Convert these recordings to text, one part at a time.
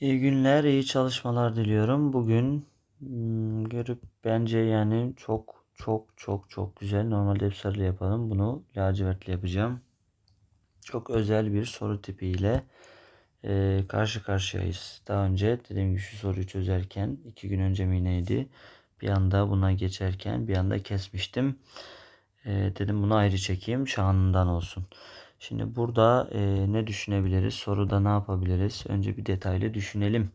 İyi günler, iyi çalışmalar diliyorum. Bugün hmm, görüp bence yani çok çok çok çok güzel. Normalde hep sarılı yapalım. Bunu lacivertli yapacağım. Çok özel bir soru tipiyle e, karşı karşıyayız. Daha önce dediğim gibi şu soruyu çözerken iki gün önce mi neydi? Bir anda buna geçerken bir anda kesmiştim. E, dedim bunu ayrı çekeyim. Şanından olsun. Şimdi burada e, ne düşünebiliriz? Soruda ne yapabiliriz? Önce bir detaylı düşünelim.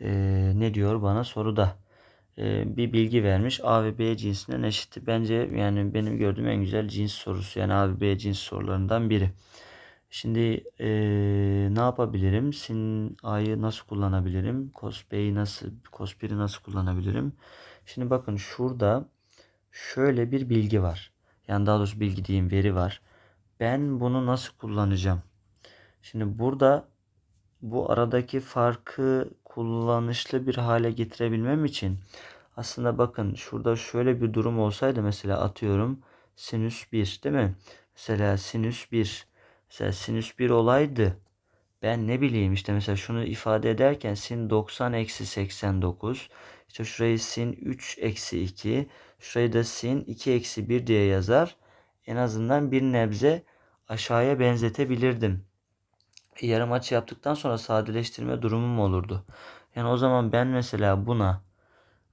E, ne diyor bana soruda? E, bir bilgi vermiş. A ve B cinsinden eşit. Bence yani benim gördüğüm en güzel cins sorusu. Yani A ve B cins sorularından biri. Şimdi e, ne yapabilirim? Sin A'yı nasıl kullanabilirim? Cos B'yi nasıl, cos 1'i nasıl kullanabilirim? Şimdi bakın şurada şöyle bir bilgi var. Yani daha doğrusu bilgi diyeyim veri var. Ben bunu nasıl kullanacağım? Şimdi burada bu aradaki farkı kullanışlı bir hale getirebilmem için aslında bakın şurada şöyle bir durum olsaydı mesela atıyorum sinüs 1 değil mi? Mesela sinüs 1 mesela sinüs 1 olaydı ben ne bileyim işte mesela şunu ifade ederken sin 90 eksi 89 işte şurayı sin 3 eksi 2 şurayı da sin 2 eksi 1 diye yazar en azından bir nebze aşağıya benzetebilirdim. Yarım açı yaptıktan sonra sadeleştirme durumum olurdu. Yani o zaman ben mesela buna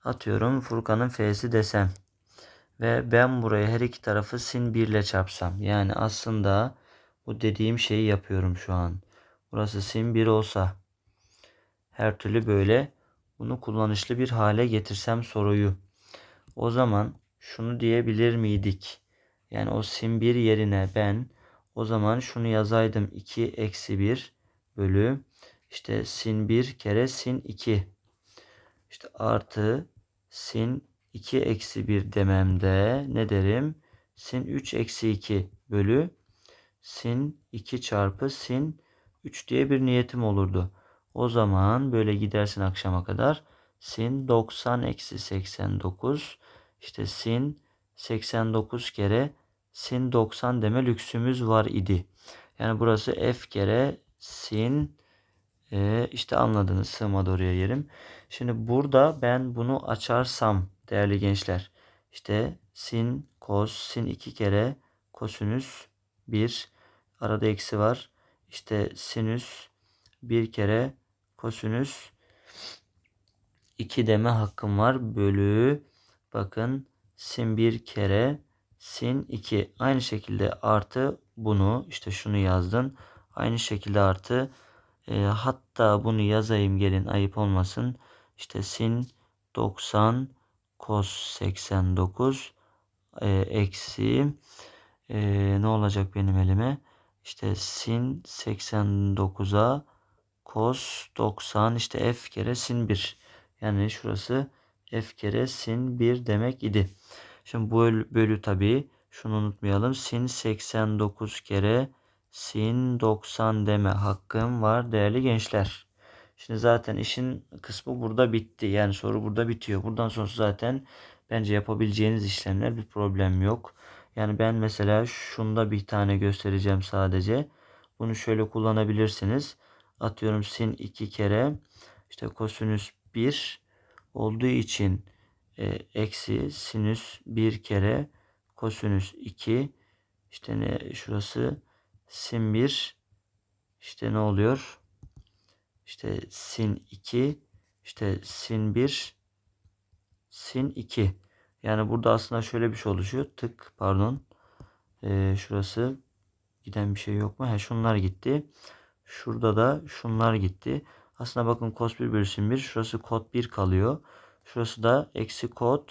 atıyorum Furkan'ın F'si desem ve ben buraya her iki tarafı sin 1 ile çarpsam. Yani aslında bu dediğim şeyi yapıyorum şu an. Burası sin 1 olsa her türlü böyle bunu kullanışlı bir hale getirsem soruyu. O zaman şunu diyebilir miydik? Yani o sin 1 yerine ben o zaman şunu yazaydım 2 eksi 1 bölü işte sin 1 kere sin 2 işte artı sin 2 eksi 1 dememde ne derim? Sin 3 eksi 2 bölü sin 2 çarpı sin 3 diye bir niyetim olurdu. O zaman böyle gidersin akşama kadar. Sin 90 eksi 89 işte sin 89 kere sin 90 deme lüksümüz var idi. Yani burası f kere sin e, işte anladınız sığmadı oraya yerim. Şimdi burada ben bunu açarsam değerli gençler işte sin kos sin 2 kere kosinüs 1 arada eksi var. İşte sinüs bir kere kosinüs 2 deme hakkım var. Bölü bakın sin bir kere sin 2. Aynı şekilde artı bunu işte şunu yazdın. Aynı şekilde artı e, hatta bunu yazayım gelin ayıp olmasın. İşte sin 90 cos 89 e, eksi e, ne olacak benim elime? İşte sin 89'a cos 90 işte f kere sin 1. Yani şurası f kere sin 1 demek idi. Şimdi bu bölü, bölü tabii şunu unutmayalım. Sin 89 kere sin 90 deme hakkım var değerli gençler. Şimdi zaten işin kısmı burada bitti. Yani soru burada bitiyor. Buradan sonra zaten bence yapabileceğiniz işlemler bir problem yok. Yani ben mesela şunda bir tane göstereceğim sadece. Bunu şöyle kullanabilirsiniz. Atıyorum sin 2 kere işte kosinüs 1 olduğu için e, eksi sinüs 1 kere kosinüs 2 işte ne şurası sin 1 işte ne oluyor? İşte sin 2 işte sin 1 sin 2 yani burada aslında şöyle bir şey oluşuyor. Tık pardon. Ee, şurası giden bir şey yok mu? He, şunlar gitti. Şurada da şunlar gitti. Aslında bakın cos 1 bölü sin 1. Şurası kod 1 kalıyor. Şurası da eksi kod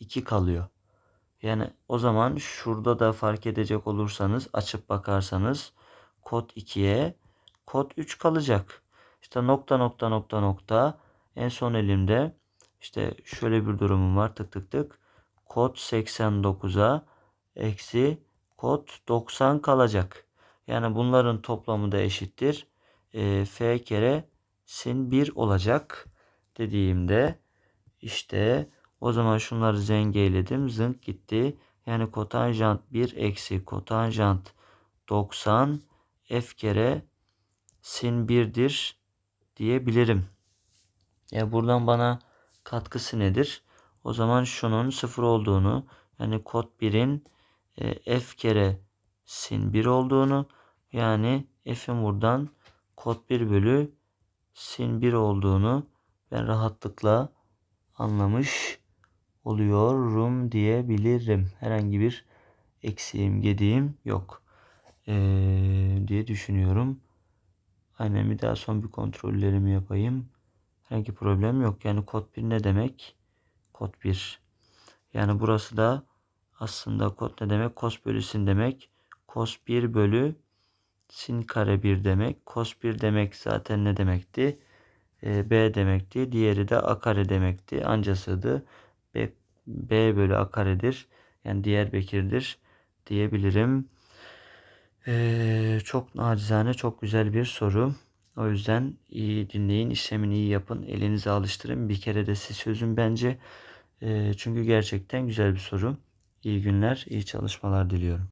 2 kalıyor. Yani o zaman şurada da fark edecek olursanız açıp bakarsanız kod 2'ye kod 3 kalacak. İşte nokta nokta nokta nokta en son elimde işte şöyle bir durumum var tık tık tık kod 89'a eksi kod 90 kalacak. Yani bunların toplamı da eşittir. E, f kere sin 1 olacak dediğimde işte o zaman şunları zengeyledim. Zınk gitti. Yani kotanjant 1 eksi kotanjant 90 f kere sin 1'dir diyebilirim. Ya buradan bana katkısı nedir? O zaman şunun sıfır olduğunu yani kod 1'in e, f kere sin 1 olduğunu yani f'in buradan kod 1 bölü sin 1 olduğunu ben rahatlıkla anlamış oluyorum diyebilirim. Herhangi bir eksiğim, gediğim yok ee, diye düşünüyorum. Aynen bir daha son bir kontrollerimi yapayım. Herhangi problem yok. Yani kod 1 ne demek? Kod 1. Yani burası da aslında kod ne demek? Cos bölü sin demek. Cos 1 bölü sin kare 1 demek. Cos 1 demek zaten ne demekti? Ee, B demekti. Diğeri de A kare demekti. Ancasıydı. B, B bölü A karedir. Yani diğer bekirdir diyebilirim. Ee, çok nacizane çok güzel bir soru. O yüzden iyi dinleyin, işlemini iyi yapın, elinize alıştırın. Bir kere de siz çözün bence. Ee, çünkü gerçekten güzel bir soru. İyi günler, iyi çalışmalar diliyorum.